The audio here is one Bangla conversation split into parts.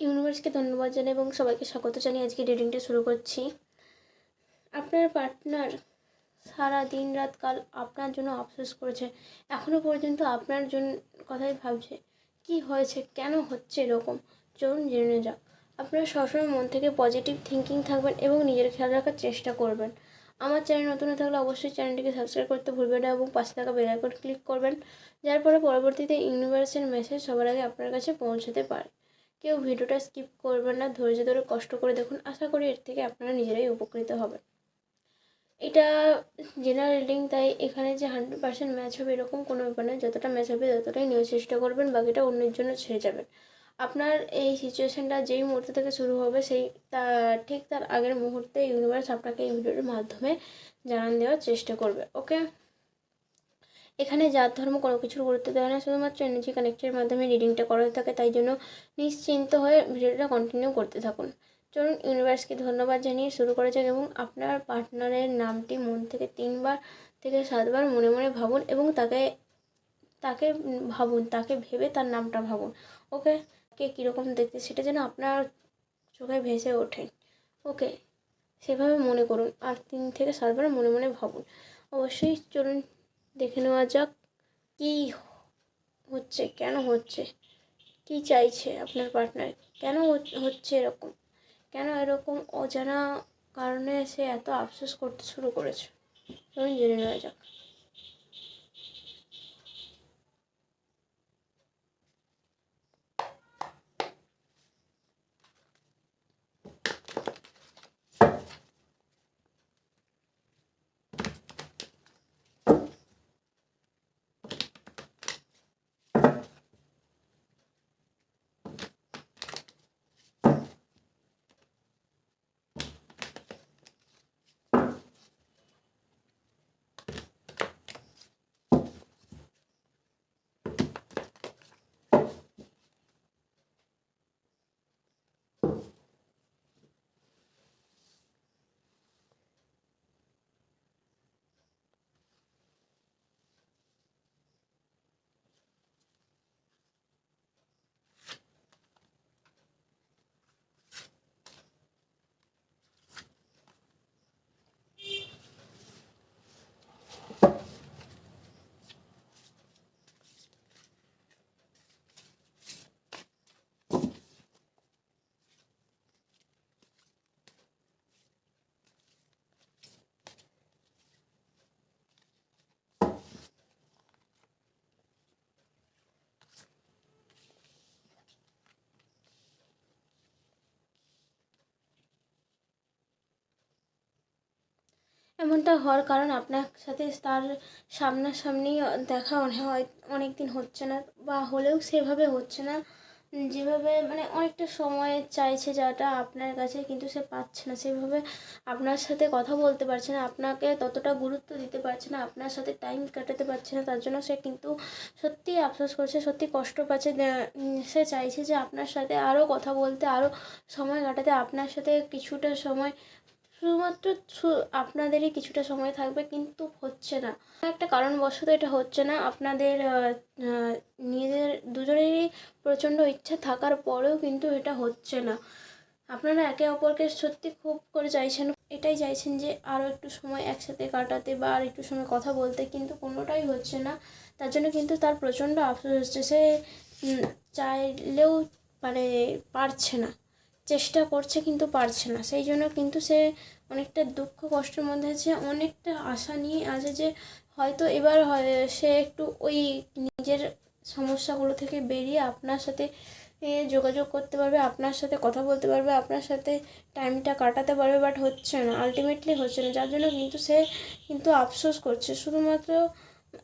ইউনিভার্সকে ধন্যবাদ জানাই এবং সবাইকে স্বাগত জানিয়ে আজকে রিডিংটা শুরু করছি। আপনার পার্টনার সারা দিন রাত কাল আপনার জন্য আফসোস করেছে। এখনও পর্যন্ত আপনার জন্য কথাই ভাবছে, কি হয়েছে? কেন হচ্ছে এরকম? চলুন জেনে যাক। আপনারা সবসময় মন থেকে পজিটিভ থিঙ্কিং থাকবেন এবং নিজের খেয়াল রাখার চেষ্টা করবেন। আমার চ্যানেল নতুন থাকলে অবশ্যই চ্যানেলটিকে সাবস্ক্রাইব করতে ভুলবেন না এবং পাশে থাকা বেল আইকন ক্লিক করবেন, যার ফলে পরবর্তীতে ইউনিভার্সের মেসেজ সবার আগে আপনার কাছে পৌঁছাতে পারে। কেউ ভিডিওটা স্কিপ করবেন না, ধৈর্য ধরে কষ্ট করে দেখুন। আশা করি এর থেকে আপনারা নিজেরাই উপকৃত হবেন। এটা জেনারেল রিডিং তাই এখানে যে হান্ড্রেড পার্সেন্ট ম্যাচ হবে এরকম কোনো ব্যাপার নয় যতটা ম্যাচ হবে ততটাই নেওয়ার চেষ্টা করবেন, বাকিটা অন্যের জন্য ছেড়ে যাবেন। আপনার এই সিচুয়েশানটা যেই মুহূর্ত থেকে শুরু হবে, সেই তা, ঠিক তার আগের মুহূর্তে ইউনিভার্স আপনাকে এই ভিডিওর মাধ্যমে জানান দেওয়ার চেষ্টা করবে ওকে এখানে জাত, ধর্ম কোনো কিছুর গুরুত্ব দেওয়া না, শুধুমাত্র এনার্জি কানেক্টের মাধ্যমে রিডিংটা করা থাকে, তাই জন্য নিশ্চিন্ত হয়ে ভিডিওটা কন্টিনিউ করতে থাকুন। চলুন ইউনিভার্সকে ধন্যবাদ জানিয়ে শুরু করা যাক এবং আপনার পার্টনারের নামটি মন থেকে তিনবার থেকে সাতবার মনে মনে ভাবুন এবং তাকে তাকে ভাবুন, তাকে ভেবে তার নামটা ভাবুন। ওকে, কে কীরকম দেখতে সেটা যেন আপনার চোখে ভেসে ওঠে। ওকে, সেভাবে মনে করুন, আর তিন থেকে সাতবার মনে মনে ভাবুন। অবশ্যই চলুন দেখে নেওয়া যাক কী হচ্ছে, কেন হচ্ছে, কী চাইছে আপনার পার্টনার কেন হচ্ছে এরকম, কেন এরকম অজানা কারণে সে এত আফসোস করতে শুরু করেছে? চলুন জেনে নেওয়া যাক। এমনটা হওয়ার কারণ আপনার সাথে তার সামনাসামনি দেখা অনেক দিন হচ্ছে না বা হলেও সেভাবে হচ্ছে না। যেভাবে মানে অনেকটা সময় চাইছে যাটা আপনার কাছে, কিন্তু সে পাচ্ছে না। সেভাবে আপনার সাথে কথা বলতে পারছে না, আপনাকে ততটা গুরুত্ব দিতে পারছে না, আপনার সাথে টাইম কাটাতে পারছে না, তার জন্য সে কিন্তু সত্যিই আফসোস করছে, সত্যি কষ্ট পাচ্ছে। সে চাইছে যে আপনার সাথে আরও কথা বলতে আরও সময় কাটাতে, আপনার সাথে কিছুটা সময় শুধুমাত্র আপনাদেরই কিছুটা সময় থাকবে, কিন্তু হচ্ছে না। একটা কারণবশত এটা হচ্ছে না, আপনাদের নিজেদের দুজনেরই প্রচণ্ড ইচ্ছা থাকার পরেও কিন্তু এটা হচ্ছে না। আপনারা একে অপরকে সত্যি খুব করে চাইছেন, এটাই চাইছেন যে আরও একটু সময় একসাথে কাটাতে বা আর একটু সময় কথা বলতে, কিন্তু কোনোটাই হচ্ছে না। তার জন্য কিন্তু তার প্রচণ্ড আফসোস হচ্ছে। সে চাইলেও মানে পারছে না। চেষ্টা করছে কিন্তু পারছে না। সেই জন্য কিন্তু সে অনেকটা দুঃখ কষ্টের মধ্যে আছে, অনেকটা আশা নিয়ে আছে যে হয়তো এবার হয়, সে একটু ওই নিজের সমস্যাগুলো থেকে বেরিয়ে আপনার সাথে যোগাযোগ করতে পারবে, আপনার সাথে কথা বলতে পারবে, আপনার সাথে টাইমটা কাটাতে পারবে বাট হচ্ছে না আলটিমেটলি হচ্ছে না। যার জন্য কিন্তু সে কিন্তু আফসোস করছে। শুধুমাত্র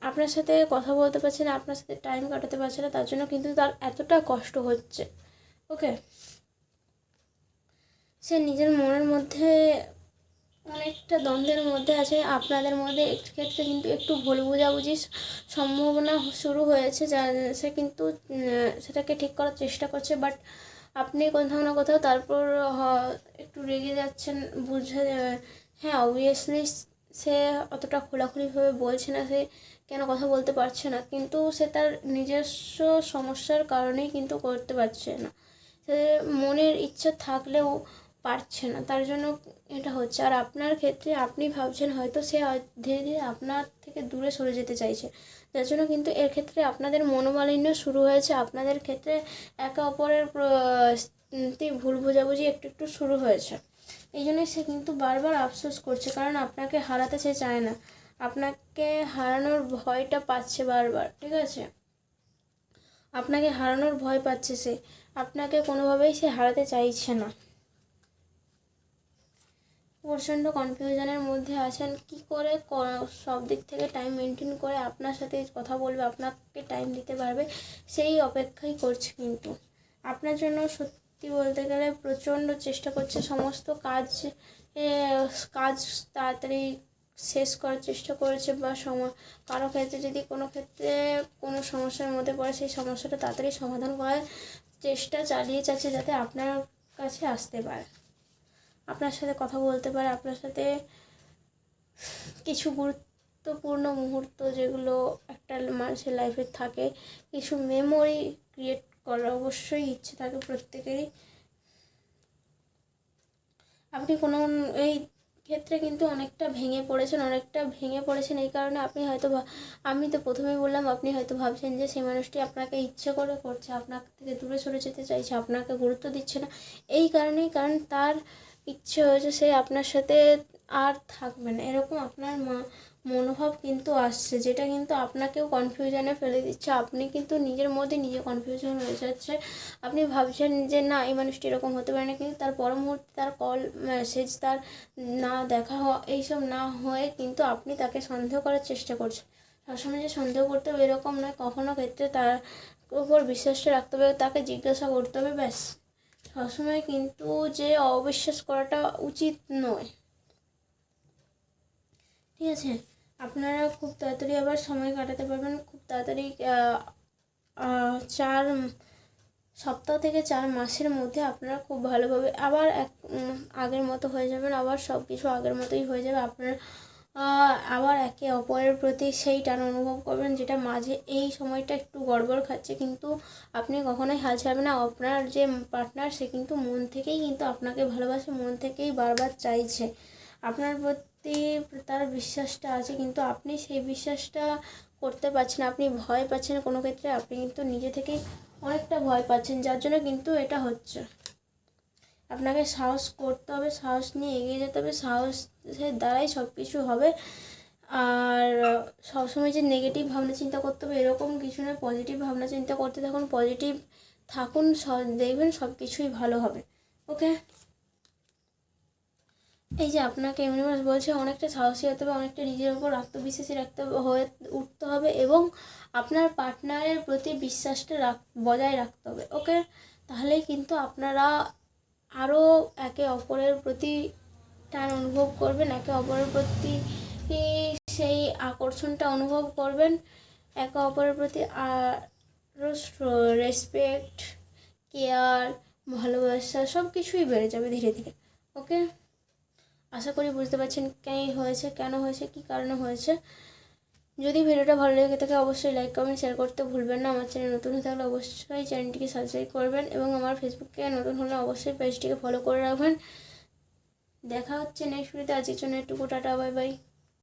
আপনার সাথে কথা বলতে পারছে না, আপনার সাথে টাইম কাটাতে পারছে না, তার জন্য কিন্তু তার এতটা কষ্ট হচ্ছে। ওকে সে নিজের মনের মধ্যে অনেকটা দ্বন্দ্বের মধ্যে আছে। আপনাদের মধ্যে ক্ষেত্রে কিন্তু একটু ভুল বোঝাবুঝির সম্ভাবনা শুরু হয়েছে, যা সে কিন্তু সেটাকে ঠিক করার চেষ্টা করছে বাট আপনি কোথাও না কোথাও তারপর একটু রেগে যাচ্ছেন, বুঝে হ্যাঁ অবভিয়াসলি সে অতটা খোলাখুলিভাবে বলছে না, সে কেন কথা বলতে পারছে না, কিন্তু সে তার নিজস্ব সমস্যার কারণেই কিন্তু করতে পারছে না। সে মনের ইচ্ছা থাকলেও পারছে না। তার জন্য এটা হচ্ছে। আর আপনার ক্ষেত্রে আপনি ভাবছেন হয়তো সে ধীরে ধীরে আপনার থেকে দূরে সরে যেতে চাইছে। যার জন্য কিন্তু এর ক্ষেত্রে আপনাদের মনোমালিন্য শুরু হয়েছে। আপনাদের ক্ষেত্রে একে অপরের ভুল বোঝাবুঝি একটু একটু শুরু হয়েছে। এই জন্যই সে কিন্তু বারবার আফসোস করছে, কারণ আপনাকে হারাতে সে চায় না। আপনাকে হারানোর ভয়টা পাচ্ছে বারবার, ঠিক আছে? আপনাকে হারানোর ভয় পাচ্ছে সে। আপনাকে কোনোভাবেই সে হারাতে চাইছে না। প্রচণ্ড কনফিউশনের মধ্যে আছেন। কি করে সব দিক থেকে টাইম মেনটেন করে আপনার সাথে কথা বলবে, আপনাকে টাইম দিতে পারবে, সেই অপেক্ষাই করছে কিন্তু। আপনার জন্য সত্যি বলতে গেলে প্রচণ্ড চেষ্টা করছে সমস্ত কাজ কাজ তাড়াতাড়ি শেষ করার চেষ্টা করেছে বা সময় কারও ক্ষেত্রে যদি কোনো ক্ষেত্রে কোনো সমস্যার মধ্যে পড়ে, সেই সমস্যাটা তাড়াতাড়ি সমাধান করার চেষ্টা চালিয়ে যাচ্ছে যাতে আপনার কাছে আসতে পারে। আপনার সাথে কথা বলতে পারে, আপনার সাথে কিছু গুরুত্বপূর্ণ মুহূর্ত যেগুলো একটা মানুষের লাইফে থাকে, কিছু মেমোরি ক্রিয়েট করার অবশ্যই ইচ্ছে থাকে প্রত্যেকেরই। আপনি কোনো এই ক্ষেত্রে কিন্তু অনেকটা ভেঙে পড়েছেন, অনেকটা ভেঙে পড়েছেন এই কারণে আপনি হয়তো আমি তো প্রথমেই বললাম, আপনি হয়তো ভাবছেন যে সেই মানুষটি আপনাকে ইচ্ছে করে করছে আপনার থেকে দূরে সরে যেতে চাইছে, আপনাকে গুরুত্ব দিচ্ছে না। এই কারণেই, কারণ তার ইচ্ছে হয়েছে সে আপনার সাথে আর থাকবে না এরকম আপনার মা- মনোভাব কিন্তু আসছে, যেটা কিন্তু আপনাকেও কনফিউশনে ফেলে দিচ্ছে। আপনি কিন্তু নিজের মধ্যে নিজে কনফিউশন হয়ে যাচ্ছে। আপনি ভাবছেন যে, না, এই মানুষটি এরকম হতে পারে না। কিন্তু তার পর মুহূর্তে তার কল মেসেজ তার না দেখা হওয়া, এইসব না হয়ে কিন্তু আপনি তাকে সন্দেহ করার চেষ্টা করছেন। সবসময় যে সন্দেহ করতে হবে এরকম নয়, কখনো ক্ষেত্রে তার উপর বিশ্বাসটা রাখতে হবে, তাকে জিজ্ঞাসা করতে হবে, ব্যাস। সবসময় কিন্তু যে অবিশ্বাস করাটা উচিত নয়। ঠিক আছে? আপনারা খুব তাড়াতাড়ি আবার সময় কাটাতে পারবেন। খুব তাড়াতাড়ি চার সপ্তাহ থেকে চার মাসের মধ্যে আপনারা খুব ভালোভাবে আবার এক আগের মতো হয়ে যাবেন। আবার সব কিছু আগের মতোই হয়ে যাবে। আপনারা আবার একে অপরের প্রতি সেই টান অনুভব করবেন যেটা মাঝে এই সময়টা একটু গড়বড় খাচ্ছে। কিন্তু আপনি কখনোই হাল ছাড়বেন না। আপনার যে পার্টনার সে কিন্তু মন থেকেই কিন্তু আপনাকে ভালোবাসে, মন থেকেই বারবার চাইছে। আপনার প্রতি তার বিশ্বাসটা আছে, কিন্তু আপনি সেই বিশ্বাসটা করতে পারছেন আপনি ভয় পাচ্ছেন কোনো ক্ষেত্রে। আপনি কিন্তু নিজে থেকেই অনেকটা ভয় পাচ্ছেন, যার জন্য কিন্তু এটা হচ্ছে। আপনাকে সাহস করতে হবে, সাহস নিয়ে এগিয়ে যেতে হবে, সাহসের দ্বারাই সব কিছু হবে। আর সবসময় যে নেগেটিভ ভাবনা চিন্তা করতে হবে, এরকম কিছু নয় পজিটিভ ভাবনা চিন্তা করতে থাকুন পজিটিভ থাকুন দেখবেন সব কিছুই ভালো হবে। ওকে এই যে আপনাকে ইউনিভার্স বলছে, অনেকটা সাহসী হতে হবে, অনেকটা নিজের উপর আত্মবিশ্বাসী রাখতে হয়ে উঠতে হবে এবং আপনার পার্টনারের প্রতি বিশ্বাসটা রাখ, বজায় রাখতে হবে। ওকে তাহলেই কিন্তু আপনারা আরও একে অপরের প্রতি টান অনুভব করবেন, একে অপরের প্রতি সেই আকর্ষণটা অনুভব করবেন, একে অপরের প্রতি আরও রেসপেক্ট কেয়ার ভালোবাসা সব কিছুই বেড়ে যাবে ধীরে ধীরে ওকে আশা করি বুঝতে পারছেন কেন হয়েছে কেন হয়েছে, কী কারণে হয়েছে। যদি ভিডিওটা ভালো লেগে থাকে, অবশ্যই লাইক কমেন্ট শেয়ার করতে ভুলবেন না। আমার চ্যানেল নতুন হয়ে থাকলে অবশ্যই চ্যানেলটিকে সাবস্ক্রাইব করবেন এবং আমার ফেসবুকে নতুন হলে অবশ্যই পেজটিকে ফলো করে রাখবেন। দেখা হচ্ছে নেক্সট ভিডিওতে আজকের জন্য একটু টাটা বাই বাই